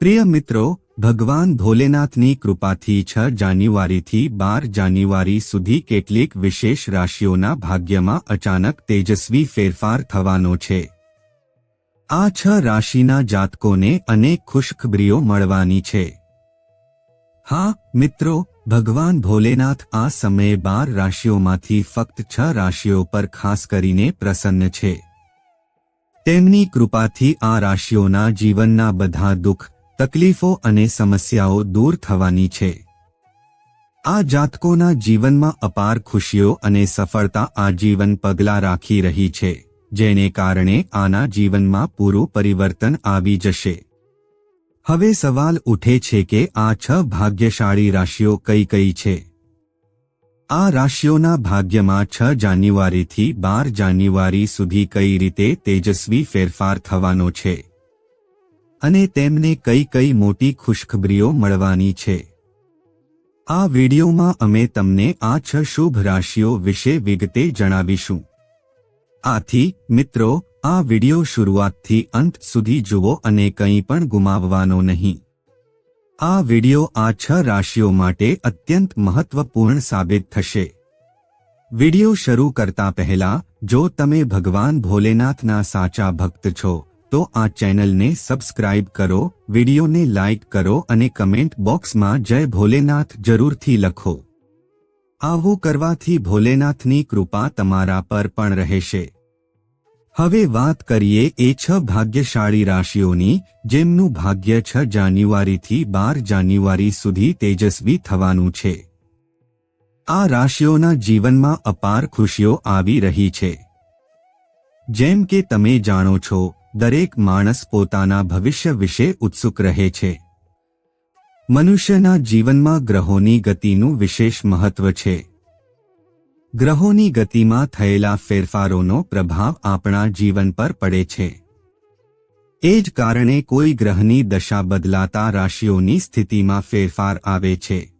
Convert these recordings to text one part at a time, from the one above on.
પ્રિય મિત્રો, ભગવાન ભોલેનાથની કૃપાથી છ જાન્યુઆરીથી બાર જાન્યુઆરી સુધી કેટલીક વિશેષ રાશિઓના ભાગ્યમાં અચાનક તેજસ્વી ફેરફાર થવાનો છે. આ છ રાશિના જાતકોને અનેક ખુશખબરીઓ મળવાની છે. હા, મિત્રો, ભગવાન ભોલેનાથ આ સમયે બાર રાશિઓમાંથી ફક્ત છ રાશિઓ પર ખાસ કરીને પ્રસન્ન છે. તેમની કૃપાથી આ રાશિઓના જીવનના બધા દુઃખ તકલીફો અને સમસ્યાઓ દૂર થવાની છે. આ જાતકોના જીવનમાં અપાર ખુશીઓ અને સફળતા આજીવન પગલાં રાખી રહી છે, જેને કારણે આના જીવનમાં પૂરું પરિવર્તન આવી જશે. હવે સવાલ ઉઠે છે કે આ છ ભાગ્યશાળી રાશિઓ કઈ કઈ છે? આ રાશિઓના ભાગ્યમાં છ જાન્યુઆરીથી બાર જાન્યુઆરી સુધી કઈ રીતે તેજસ્વી ફેરફાર થવાનો છે? અને તેમને કઈ કઈ મોટી ખુશખબરીઓ મળવાની છે. આ વિડિયોમાં અમે તમને આ છ શુભ રાશિઓ વિશે વિગતે જણાવીશું. આથી, મિત્રો, આ વિડિયો શરૂઆતથી અંત સુધી જુઓ અને કંઈ પણ ગુમાવવાનો નહીં. આ વિડિયો આ છ રાશિઓ માટે અત્યંત મહત્વપૂર્ણ સાબિત થશે. વિડિયો શરૂ કરતા પહેલા, જો તમે ભગવાન ભોલેનાથના સાચા ભક્ત છો તો આ ચેનલને સબસ્ક્રાઇબ કરો, વિડીયોને લાઇક કરો અને કમેન્ટ બોક્સમાં જય ભોલેનાથ જરૂરથી લખો. આવું કરવાથી ભોલેનાથની કૃપા તમારા પર પણ રહેશે. હવે વાત કરીએ એ છ ભાગ્યશાળી રાશિઓની, જેમનું ભાગ્ય છ જાન્યુઆરીથી બાર જાન્યુઆરી સુધી તેજસ્વી થવાનું છે. આ રાશિઓના જીવનમાં અપાર ખુશીઓ આવી રહી છે. જેમ કે તમે જાણો છો દરેક માણસ પોતાના ભવિષ્ય વિશે ઉત્સુક રહે છે. મનુષ્યના જીવનમાં ગ્રહોની ગતિનું વિશેષ મહત્વ છે. ગ્રહોની ગતિમાં થયેલા ફેરફારોનો પ્રભાવ આપણા જીવન પર પડે છે. એ જ કારણે કોઈ ગ્રહની દશા બદલાતા રાશિઓની સ્થિતિમાં ફેરફાર આવે છે.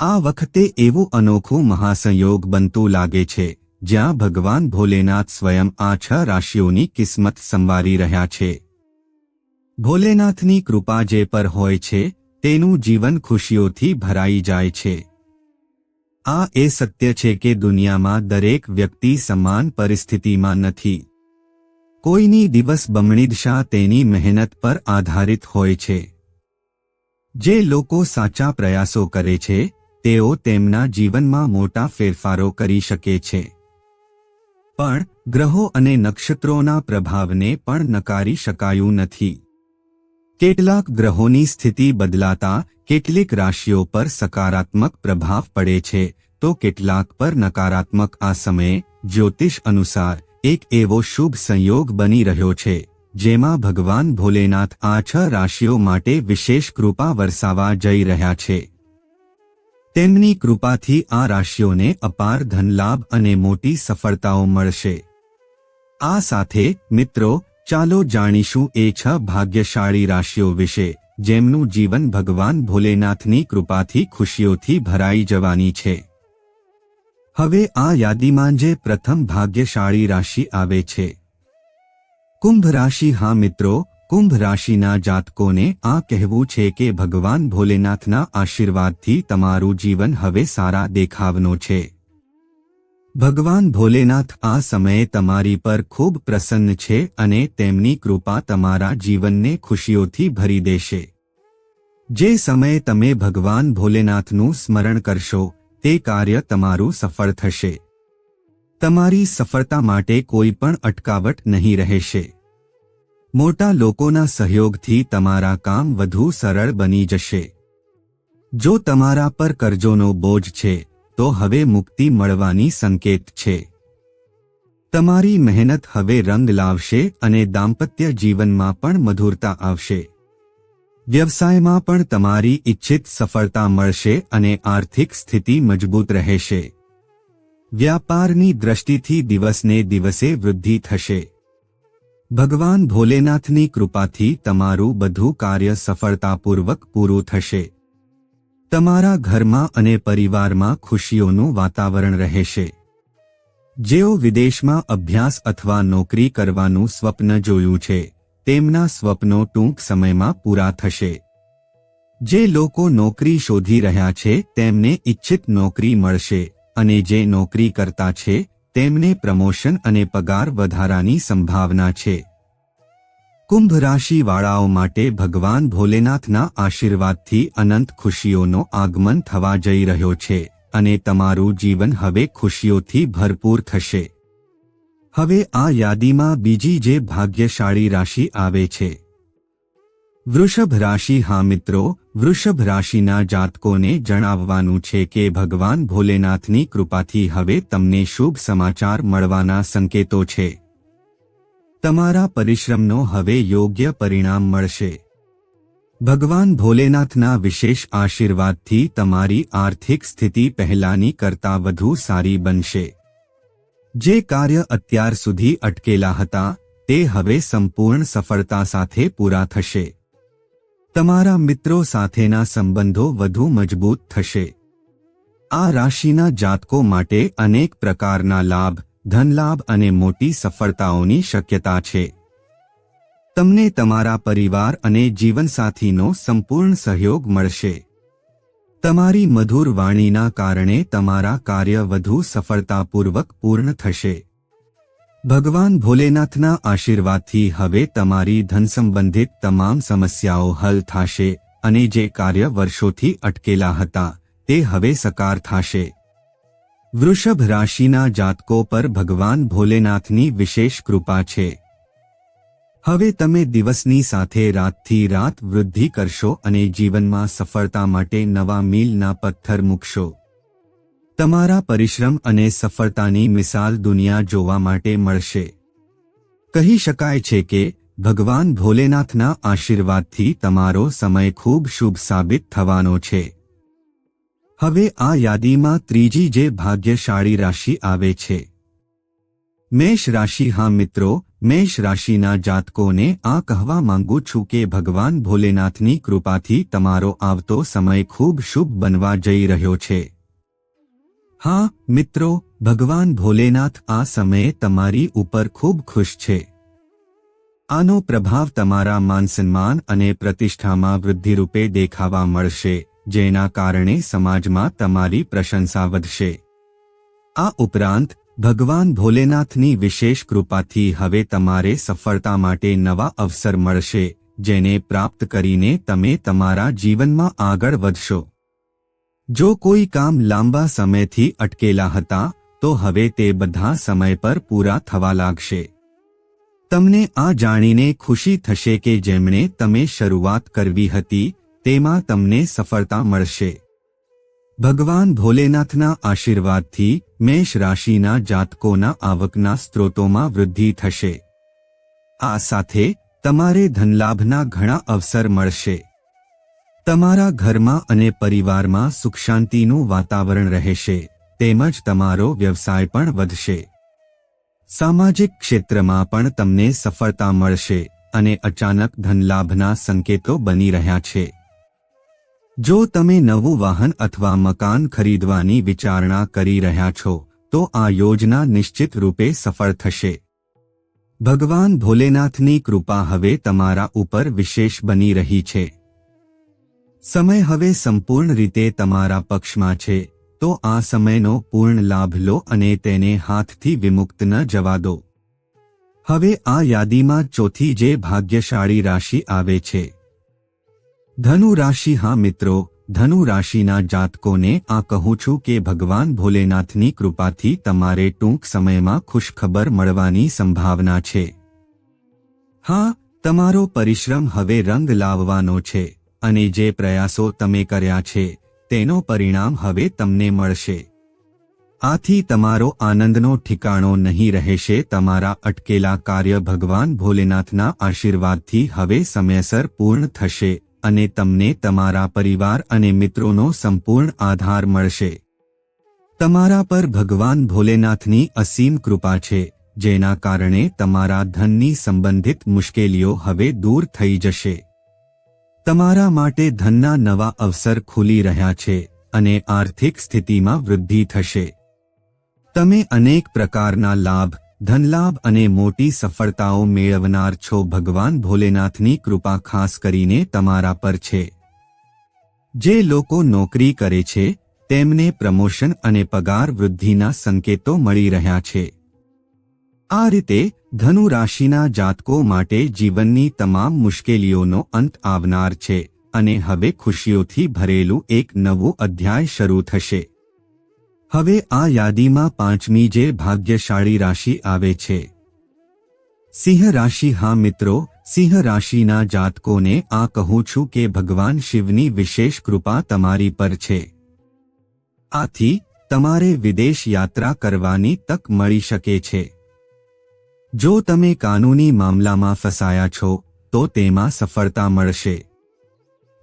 આ વખતે એવું અનોખું મહાસંયોગ બનતું લાગે છે. જ્યાં ભગવાન ભોલેનાથ સ્વયં આ છ રાશિઓની કિસ્મત સંવારી રહ્યા છે. ભોલેનાથની કૃપા જે પર હોય છે, તેનું જીવન ખુશીઓથી ભરાઈ જાય છે. આ એ સત્ય છે કે દુનિયામાં દરેક વ્યક્તિ સમાન પરિસ્થિતિમાં નથી. કોઈની દિવસ બમણીદશા તેની મહેનત પર આધારિત હોય છે. જે લોકો સાચા પ્રયાસો કરે છે, તેઓ તેમના જીવનમાં મોટા ફેરફારો કરી શકે છે. પણ ગ્રહો અને નક્ષત્રોના પ્રભાવને પણ નકારી શકાયું નથી. કેટલાક ગ્રહોની સ્થિતિ બદલાતા કેટલીક રાશિઓ પર સકારાત્મક પ્રભાવ પડે છે, તો કેટલાક પર નકારાત્મક આ સમયે જ્યોતિષ અનુસાર એક એવો શુભ સંયોગ બની રહ્યો છે, જેમાં ભગવાન ભોલેનાથ આ છ રાશિઓ માટે વિશેષ કૃપા વરસાવા જઈ રહ્યા છે. તેમની કૃપાથી આ રાશિઓને અપાર ધનલાભ અને મોટી સફળતાઓ મળશે. આ સાથે, મિત્રો, ચાલો જાણીશું એ છ ભાગ્યશાળી રાશિઓ વિશે, જેમનું જીવન ભગવાન ભોલેનાથની કૃપાથી ખુશીઓથી ભરાઈ જવાની છે. હવે આ યાદીમાં જે પ્રથમ ભાગ્યશાળી રાશિ આવે છે. કુંભ રાશિ, હા મિત્રો કુંભ રાશિના જાતકોને આ કહેવું છે કે ભગવાન ભોલેનાથના આશીર્વાદથી તમારું જીવન હવે સારા દેખાવનો છે. ભગવાન ભોલેનાથ આ સમયે તમારી પર ખૂબ પ્રસન્ન છે અને તેમની કૃપા તમારા જીવનને ખુશીઓથી ભરી દેશે. જે સમયે તમે ભગવાન ભોલેનાથનું સ્મરણ કરશો, તે કાર્ય તમારું સફળ થશે. તમારી સફળતા માટે કોઈ પણ અટકાવટ નહીં રહેશે. મોટા લોકોના સહયોગથી તમારા કામ વધુ સરળ બની જશે. જો તમારા પર કરજોનો બોજ છે, તો હવે મુક્તિ મળવાની સંકેત છે. તમારી મહેનત હવે રંગ લાવશે અને દાંપત્ય જીવનમાં પણ મધુરતા આવશે. વ્યવસાયમાં પણ તમારી ઇચ્છિત સફળતા મળશે અને આર્થિક સ્થિતિ મજબૂત રહેશે. વ્યાપારની દ્રષ્ટિથી દિવસને દિવસે વૃદ્ધિ થશે. ભગવાન ભોલેનાથની કૃપાથી તમારું બધું કાર્ય સફળતાપૂર્વક પૂરું થશે. તમારા ઘરમાં અને પરિવારમાં ખુશીઓનું વાતાવરણ રહેશે. જેઓ વિદેશમાં અભ્યાસ અથવા નોકરી કરવાનું સ્વપ્ન જોયું છે, તેમના સ્વપ્નો ટૂંક સમયમાં પૂરા થશે. જે લોકો નોકરી શોધી રહ્યા છે, તેમને ઇચ્છિત નોકરી મળશે, અને જે નોકરી કરતા છે તેમને પ્રમોશન અને પગાર વધારાની સંભાવના છે. કુંભ રાશિવાળાઓ માટે ભગવાન ભોલેનાથના આશીર્વાદથી અનંત ખુશીઓનો આગમન થવા જઈ રહ્યો છે અને તમારું જીવન હવે ખુશીઓથી ભરપૂર થશે. હવે આ યાદીમાં બીજી જે ભાગ્યશાળી રાશિ આવે છે વૃષભ રાશિ હા મિત્રો વૃષભ રાશિના જાતકોને જણાવવાનું છે કે ભગવાન ભોલેનાથની કૃપાથી હવે તમને શુભ સમાચાર મળવાના સંકેતો છે. તમારા પરિશ્રમનો હવે યોગ્ય પરિણામ મળશે. ભગવાન ભોલેનાથના વિશેષ આશીર્વાદથી તમારી આર્થિક સ્થિતિ પહેલાની કરતાં વધુ સારી બનશે. જે કાર્ય અત્યાર સુધી અટકેલા હતા, તે હવે સંપૂર્ણ સફળતા સાથે પૂરા થશે. તમારા મિત્રો સાથેના સંબંધો વધુ મજબૂત થશે. આ રાશિના જાતકો માટે અનેક પ્રકારના લાભ, ધનલાભ અને મોટી સફળતાઓની શક્યતા છે. તમને તમારા પરિવાર અને જીવનસાથીનો સંપૂર્ણ સહયોગ મળશે. તમારી મધુર વાણીના કારણે તમારા કાર્ય વધુ સફળતાપૂર્વક પૂર્ણ થશે. ભગવાન ભોલેનાથના આશીર્વાદથી હવે તમારી ધન સંબંધિત તમામ સમસ્યાઓ હલ થશે અને જે કાર્ય વર્ષોથી અટકેલા હતા તે હવે સકાર થશે. વૃષભ રાશિના જાતકો પર ભગવાન ભોલેનાથની વિશેષ કૃપા છે. હવે તમે દિવસની સાથે રાતથી રાત વૃદ્ધિ કરશો અને જીવનમાં સફળતા માટે નવા મીલના પથ્થર મૂકશો. તમારા પરિશ્રમ અને સફળતાની મિસાલ દુનિયા જોવા માટે મળશે. કહી શકાય છે કે, ભગવાન ભોલેનાથના આશીર્વાદથી તમારો સમય ખૂબ શુભ સાબિત થવાનો છે. હવે આ યાદીમાં ત્રીજી જે ભાગ્યશાળી રાશિ આવે છે. મેષ રાશિ, હા મિત્રો, મેષ રાશિના જાતકોને આ કહેવા માંગુ છું કે ભગવાન ભોલેનાથની કૃપાથી તમારો આવતો સમય ખૂબ શુભ બનવા જઈ રહ્યો છે. હા, મિત્રો, ભગવાન ભોલેનાથ આ સમયે તમારી ઉપર ખૂબ ખુશ છે. આનો પ્રભાવ તમારા માનસન્માન અને પ્રતિષ્ઠામાં વૃદ્ધિરૂપે દેખાવા મળશે, જેના કારણે સમાજમાં તમારી પ્રશંસા વધશે. આ ઉપરાંત, ભગવાન ભોલેનાથની વિશેષ કૃપાથી હવે તમારે સફળતા માટે નવા અવસર મળશે, જેને પ્રાપ્ત કરીને તમે તમારા જીવનમાં આગળ વધશો. જો કોઈ કામ લાંબા સમયથી અટકેલા હતા, તો હવે તે બધા સમય પર પૂરા થવા લાગશે. તમને આ જાણીને ખુશી થશે કે જેમણે તમે શરૂઆત કરવી હતી, તેમાં તમને સફળતા મળશે. ભગવાન ભોલેનાથના આશીર્વાદથી મેષ રાશિના જાતકોના આવકના સ્ત્રોતોમાં વૃદ્ધિ થશે. આ સાથે તમારે ધનલાભના ઘણા અવસર મળશે. તમારા ઘરમાં અને પરિવારમાં સુખ શાંતિનું વાતાવરણ રહેશે, તેમજ તમારો વ્યવસાય પણ વધશે. સામાજિક ક્ષેત્રમાં પણ તમને સફળતા મળશે અને અચાનક ધનલાભના સંકેતો બની રહ્યા છે. જો તમે નવું વાહન અથવા મકાન ખરીદવાની વિચારણા કરી રહ્યા છો, તો આ યોજના નિશ્ચિત રૂપે સફળ થશે. ભગવાન ભોલેનાથની કૃપા હવે તમારા ઉપર વિશેષ બની રહી છે. સમય હવે સંપૂર્ણ રીતે તમારા પક્ષમાં છે, તો આ સમયનો પૂર્ણ લાભ લો અને તેને હાથથી વિમુક્ત ન જવા દો. હવે આ યાદીમાં ચોથી જે ભાગ્યશાળી રાશિ આવે છે. ધનુ રાશિ, હા મિત્રો, ધનુ રાશિના જાતકોને આ કહું છું કે ભગવાન ભોલેનાથની કૃપાથી તમારે ટૂંક સમયમાં ખુશખબર મળવાની સંભાવના છે. હા, તમારો પરિશ્રમ હવે રંગ લાવવાનો છે. અને જે પ્રયાસો તમે કર્યા છે, તેનો પરિણામ હવે તમને મળશે. આથી તમારો આનંદનો ઠિકાણો નહીં રહેશે, તમારા અટકેલા કાર્ય ભગવાન ભોલેનાથના આશીર્વાદથી હવે સમયસર પૂર્ણ થશે અને તમને તમારા પરિવાર અને મિત્રોનો સંપૂર્ણ આધાર મળશે. તમારા પર ભગવાન ભોલેનાથની અસીમ કૃપા છે, જેના કારણે તમારા ધનની સંબંધિત મુશ્કેલીઓ હવે દૂર થઈ જશે. તમારા માટે ધનના નવા અવસર ખુલી રહ્યા છે અને આર્થિક સ્થિતિમાં વૃદ્ધિ થશે. તમે અનેક પ્રકારના લાભ, ધનલાભ અને મોટી સફળતાઓ મેળવનાર છો. ભગવાન ભોલેનાથની કૃપા ખાસ કરીને તમારા પર છે. જે લોકો નોકરી કરે છે, તેમને પ્રમોશન અને પગાર વૃદ્ધિના સંકેતો મળી રહ્યા છે. આ રીતે ધનુ રાશિના જાતકો માટે જીવનની તમામ મુશ્કેલીઓનો અંત આવનાર છે અને હવે ખુશીઓથી ભરેલું એક નવું અધ્યાય શરૂ થશે. હવે આ યાદીમાં પાંચમી જે ભાગ્યશાળી રાશિ આવે છે. સિંહ રાશિ હા મિત્રો, સિંહ રાશિના જાતકોને આ કહું છું કે ભગવાન શિવની વિશેષ કૃપા તમારી પર છે. આથી, તમારે વિદેશ યાત્રા કરવાની તક મળી શકે છે. જો તમે કાનૂની મામલામાં ફસાયા છો, તો તેમાં સફળતા મળશે.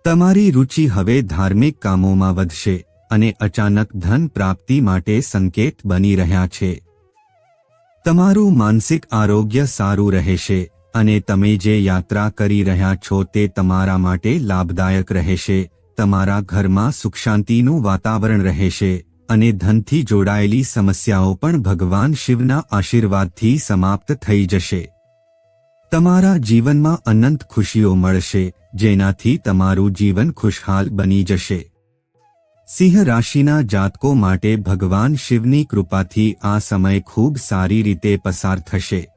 તમારી રુચિ હવે ધાર્મિક કામોમાં વધશે અને અચાનક ધન પ્રાપ્તિ માટે સંકેત બની રહ્યા છે. તમારું માનસિક આરોગ્ય સારું રહેશે અને તમે જે યાત્રા કરી રહ્યા છો તે તમારા માટે લાભદાયક રહેશે. તમારા ઘરમાં સુખ શાંતિનું વાતાવરણ રહેશે. અને ધનથી જોડાયેલી સમસ્યાઓ પણ ભગવાન શિવના આશીર્વાદથી સમાપ્ત થઈ જશે. તમારા જીવનમાં અનંત ખુશીઓ મળશે, જેનાથી તમારું જીવન ખુશહાલ બની જશે. સિંહ રાશિના જાતકો માટે ભગવાન શિવની કૃપાથી આ સમય ખૂબ સારી રીતે પસાર થશે.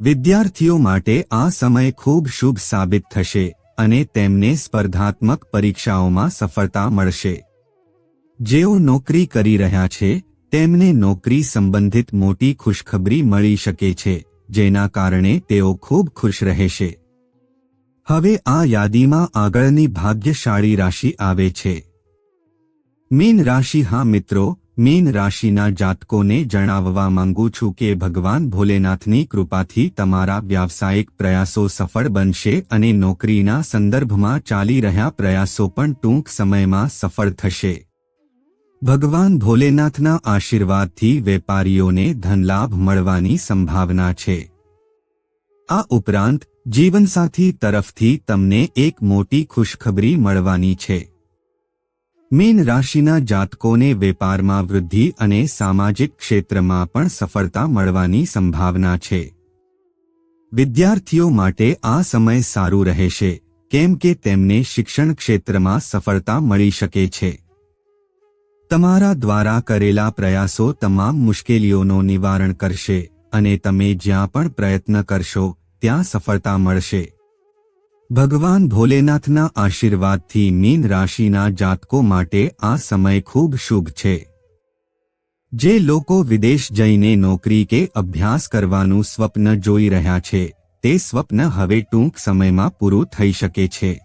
વિદ્યાર્થીઓ માટે આ સમય ખૂબ શુભ સાબિત થશે અને તેમને સ્પર્ધાત્મક પરીક્ષાઓમાં સફળતા મળશે. જેઓ નોકરી કરી રહ્યા છે, તેમને નોકરી સંબંધિત મોટી ખુશખબરી મળી શકે છે, જેના કારણે તેઓ ખૂબ ખુશ રહેશે હવે આ યાદીમાં આગળની ભાગ્યશાળી રાશિ આવે છે. મીન રાશિ હા મિત્રો, મીન રાશિના જાતકોને જણાવવા માંગુ છું કે ભગવાન ભોલેનાથની કૃપાથી તમારા વ્યાવસાયિક પ્રયાસો સફળ બનશે અને નોકરીના સંદર્ભમાં ચાલી રહ્યા પ્રયાસો પણ ટૂંક સમયમાં સફળ થશે. ભગવાન ભોલેનાથના આશીર્વાદથી વેપારીઓને ધનલાભ મળવાની સંભાવના છે. આ ઉપરાંત, જીવનસાથી તરફથી તમને એક મોટી ખુશખબરી મળવાની છે. મીન રાશિના જાતકોને વેપારમાં વૃદ્ધિ અને સામાજિક ક્ષેત્રમાં પણ સફળતા મળવાની સંભાવના છે. વિદ્યાર્થીઓ માટે આ સમય સારું રહેશે, કેમ કે તેમને શિક્ષણ ક્ષેત્રમાં સફળતા મળી શકે છે. તમારા દ્વારા કરેલા પ્રયાસો તમામ મુશ્કેલીઓનું નિવારણ કરશે અને તમે જ્યાં પણ પ્રયત્ન કરશો, ત્યાં સફળતા મળશે. ભગવાન ભોલેનાથના આશીર્વાદથી મીન રાશિના જાતકો માટે આ સમય ખૂબ શુભ છે. જે લોકો વિદેશ જઈને નોકરી કે અભ્યાસ કરવાનું સ્વપ્ન જોઈ રહ્યા છે, તે સ્વપ્ન હવે ટૂંક સમયમાં પૂરું થઈ શકે છે.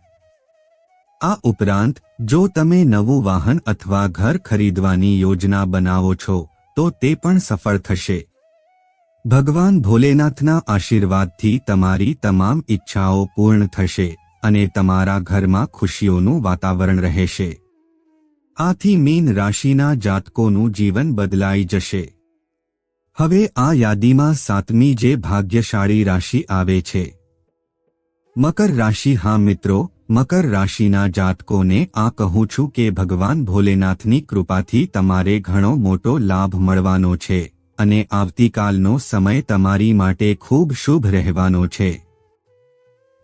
આ ઉપરાંત, જો તમે નવું વાહન અથવા ઘર ખરીદવાની યોજના બનાવો છો, તો તે પણ સફળ થશે. ભગવાન ભોલેનાથના આશીર્વાદથી તમારી તમામ ઈચ્છાઓ પૂર્ણ થશે અને તમારા ઘરમાં ખુશીઓનું વાતાવરણ રહેશે. આથી મીન રાશિના જાતકોનું જીવન બદલાઈ જશે. હવે આ યાદીમાં સાતમી જે ભાગ્યશાળી રાશિ આવે છે. મકર રાશિ હા મિત્રો મકર રાશિના જાતકોને આ કહું છું કે ભગવાન ભોલેનાથની કૃપાથી તમારે ઘણો મોટો લાભ મળવાનો છે અને આવતીકાલનો સમય તમારી માટે ખૂબ શુભ રહેવાનો છે.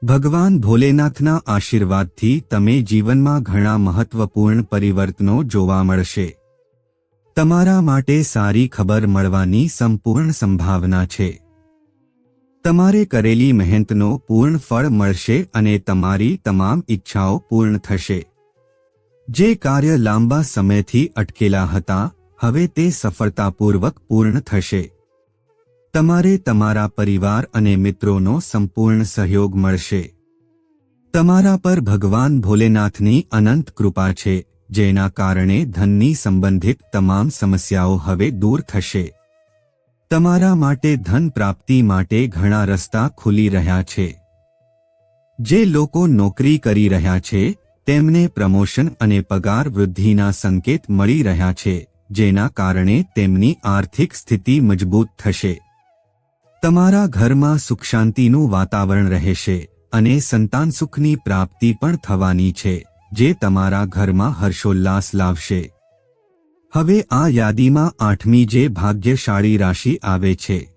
ભગવાન ભોલેનાથના આશીર્વાદથી તમે જીવનમાં ઘણા મહત્વપૂર્ણ પરિવર્તનો જોવા મળશે. તમારા માટે સારી ખબર મળવાની સંપૂર્ણ સંભાવના છે. તમારે કરેલી મહેનતનો પૂર્ણ ફળ મળશે અને તમારી તમામ ઈચ્છાઓ પૂર્ણ થશે. જે કાર્ય લાંબા સમયથી અટકેલા હતા, હવે તે સફળતાપૂર્વક પૂર્ણ થશે. તમારે તમારા પરિવાર અને મિત્રોનો સંપૂર્ણ સહયોગ મળશે. તમારા પર ભગવાન ભોલેનાથની અનંત કૃપા છે, જેના કારણે ધનની સંબંધિત તમામ સમસ્યાઓ હવે દૂર થશે. તમારા માટે ધન પ્રાપ્તિ માટે ઘણા રસ્તા ખુલી રહ્યા છે. જે લોકો નોકરી કરી રહ્યા છે, તેમને પ્રમોશન અને પગાર વૃદ્ધિના સંકેત મળી રહ્યા છે, જેના કારણે તેમની આર્થિક સ્થિતિ મજબૂત થશે. તમારા ઘરમાં સુખ શાંતિનું વાતાવરણ રહેશે અને સંતાન સુખની પ્રાપ્તિ પણ થવાની છે, જે તમારા ઘરમાં હર્ષોલ્લાસ લાવશે. હવે આ યાદીમાં આઠમી જે ભાગ્યશાળી રાશિ આવે છે.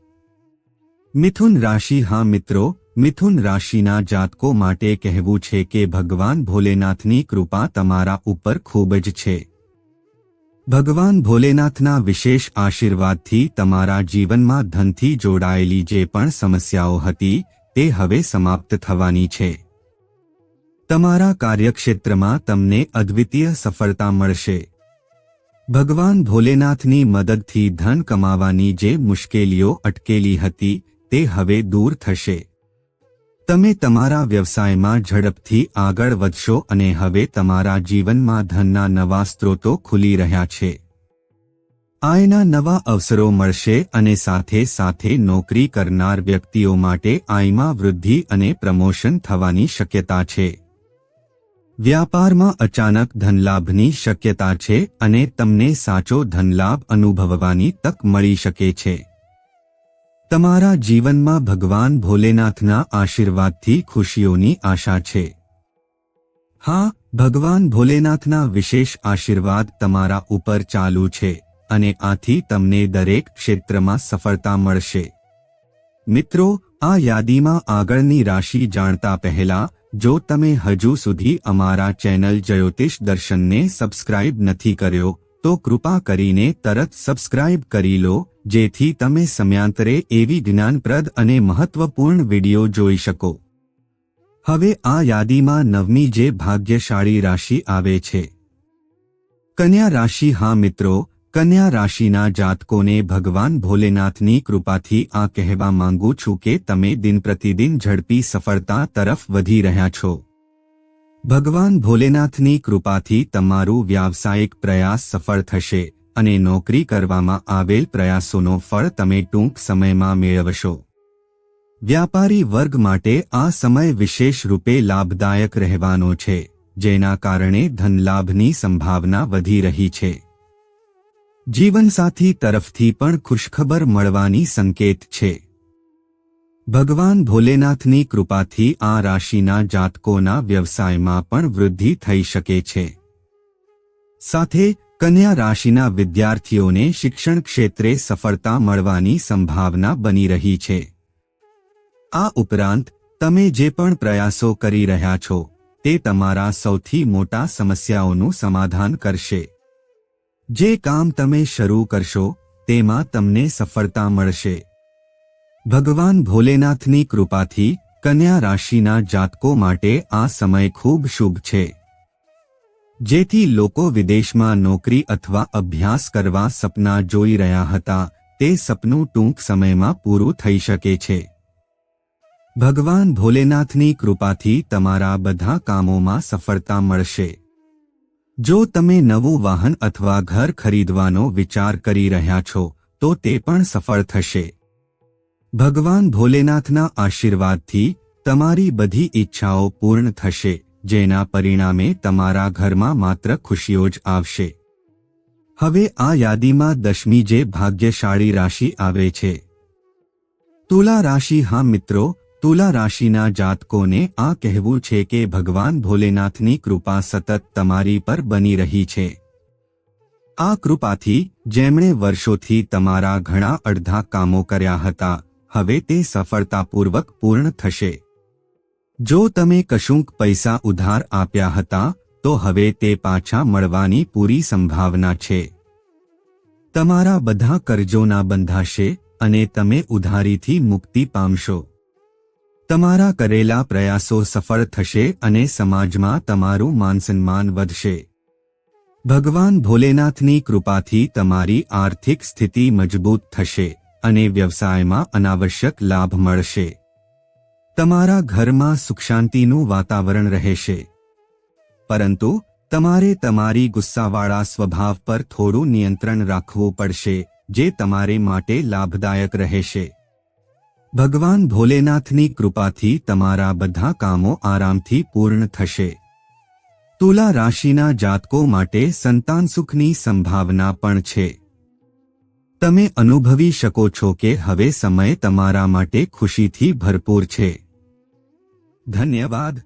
મિથુન રાશિ, હા મિત્રો, મિથુન રાશિના જાતકો માટે કહેવું છે કે ભગવાન ભોલેનાથની કૃપા તમારા ઉપર ખૂબ જ છે. ભગવાન ભોલેનાથના વિશેષ આશીર્વાદથી તમારા જીવનમાં ધનથી જોડાયેલી જે પણ સમસ્યાઓ હતી, તે હવે સમાપ્ત થવાની છે. તમારા કાર્યક્ષેત્રમાં તમને અદ્વિતીય સફળતા મળશે. ભગવાન ભોલેનાથની મદદથી ધન કમાવાની જે મુશ્કેલીઓ અટકેલી હતી, તે હવે દૂર થશે. તમે તમારા વ્યવસાયમાં ઝડપથી આગળ વધશો અને હવે તમારા જીવનમાં ધનના નવા સ્ત્રોતો ખુલી રહ્યા છે. આયના નવા અવસરો મળશે અને સાથે સાથે નોકરી કરનાર વ્યક્તિઓ માટે આયમાં વૃદ્ધિ અને પ્રમોશન થવાની શક્યતા છે. વ્યાપારમાં અચાનક ધનલાભની શક્યતા છે અને તમને સાચો ધનલાભ અનુભવવાની તક મળી શકે છે. તમારા જીવનમાં ભગવાન ભોલેનાથના આશીર્વાદથી ખુશીઓની આશા છે. હા, ભગવાન ભોલેનાથના વિશેષ આશીર્વાદ તમારા ઉપર ચાલુ છે અને આથી તમને દરેક ક્ષેત્રમાં સફળતા મળશે. મિત્રો, આ યાદીમાં આગળની રાશિ જાણતા પહેલા જો તમે હજુ સુધી અમારા ચેનલ જ્યોતિષ દર્શનને સબસ્ક્રાઇબ નથી કર્યો, તો કૃપા કરીને તરત સબસ્ક્રાઇબ કરી લો, જેથી તમે સમયાંતરે એવી જ્ઞાનપ્રદ અને મહત્વપૂર્ણ વિડિયો જોઈ શકો. હવે આ યાદીમાં નવમી જે ભાગ્યશાળી રાશિ આવે છે. કન્યા રાશિ હા મિત્રો કન્યા રાશિના જાતકોને ભગવાન ભોલેનાથની કૃપાથી આ કહેવા માંગુ છું કે તમે દિન પ્રતિદિન ઝડપી સફળતા તરફ વધી રહ્યા છો. ભગવાન ભોલેનાથની કૃપાથી તમારું વ્યાવસાયિક પ્રયાસ સફળ થશે અને નોકરી કરવામાં આવેલ પ્રયાસોનો ફળ તમે ટૂંક સમયમાં મેળવશો. વ્યાપારી વર્ગ માટે આ સમય વિશેષ રૂપે લાભદાયક રહેવાનો છે, જેના કારણે ધનલાભની સંભાવના વધી રહી છે. જીવનસાથી તરફથી પણ ખુશખબર મળવાની સંકેત છે. ભગવાન ભોલેનાથની કૃપાથી આ રાશિના જાતકોના વ્યવસાયમાં પણ વૃદ્ધિ થઈ શકે છે. સાથે, કન્યા રાશિના વિદ્યાર્થીઓને શિક્ષણ ક્ષેત્રે સફળતા મળવાની સંભાવના બની રહી છે. આ ઉપરાંત, તમે જે પણ પ્રયાસો કરી રહ્યા છો, તે તમારા સૌથી મોટા સમસ્યાઓનું સમાધાન કરશે. જે કામ તમે શરૂ કરશો, તેમાં તમને સફળતા મળશે. ભગવાન ભોલેનાથની કૃપાથી કન્યા રાશિના જાતકો માટે આ સમય ખૂબ શુભ છે. જેથી લોકો વિદેશમાં નોકરી અથવા અભ્યાસ કરવા સપના જોઈ રહ્યા હતા, તે સપનું ટૂંક સમયમાં પૂરું થઈ શકે છે. ભગવાન ભોલેનાથની કૃપાથી તમારા બધા કામોમાં સફળતા મળશે. જો તમે નવું વાહન અથવા ઘર ખરીદવાનો વિચાર કરી રહ્યા છો, તો તે પણ સફળ થશે. ભગવાન ભોલેનાથના આશીર્વાદથી તમારી બધી ઈચ્છાઓ પૂર્ણ થશે, જેના પરિણામે તમારા ઘરમાં માત્ર ખુશીઓ જ આવશે. હવે આ યાદીમાં દશમી જે ભાગ્યશાળી રાશિ આવે છે. તુલા રાશિ હા મિત્રો તુલા રાશિના જાતકોને આ કહેવું છે કે ભગવાન ભોલેનાથની કૃપા સતત તમારી પર બની રહી છે. આ કૃપાથી જેમણે વર્ષોથી તમારા ઘણા અડધા કામો કર્યા હતા, હવે તે સફળતાપૂર્વક પૂર્ણ થશે. જો તમે કશુંક પૈસા ઉધાર આપ્યા હતા, તો હવે તે પાછા મળવાની પૂરી સંભાવના છે. તમારા બધા કરજોના બંધાશે અને તમે ઉધારીથી મુક્તિ પામશો. તમારા કરેલા પ્રયાસો સફળ થશે અને સમાજમાં તમારું માનસન્માન વધશે. ભગવાન ભોલેનાથની કૃપાથી તમારી આર્થિક સ્થિતિ મજબૂત થશે અને વ્યવસાયમાં અનાવશ્યક લાભ મળશે. તમારા ઘરમાં સુખશાંતિનું વાતાવરણ રહેશે. પરંતુ તમારે તમારી ગુસ્સાવાળા સ્વભાવ પર થોડું નિયંત્રણ રાખવું પડશે, જે તમારે માટે લાભદાયક રહેશે. ભગવાન ભોલેનાથની કૃપાથી તમારા બધા કામો આરામથી પૂર્ણ થશે. તુલા રાશિના જાતકો માટે સંતાન સુખની સંભાવના પણ છે. તમે અનુભવી શકો છો કે હવે સમય તમારા માટે ખુશીથી ભરપૂર છે. ધન્યવાદ.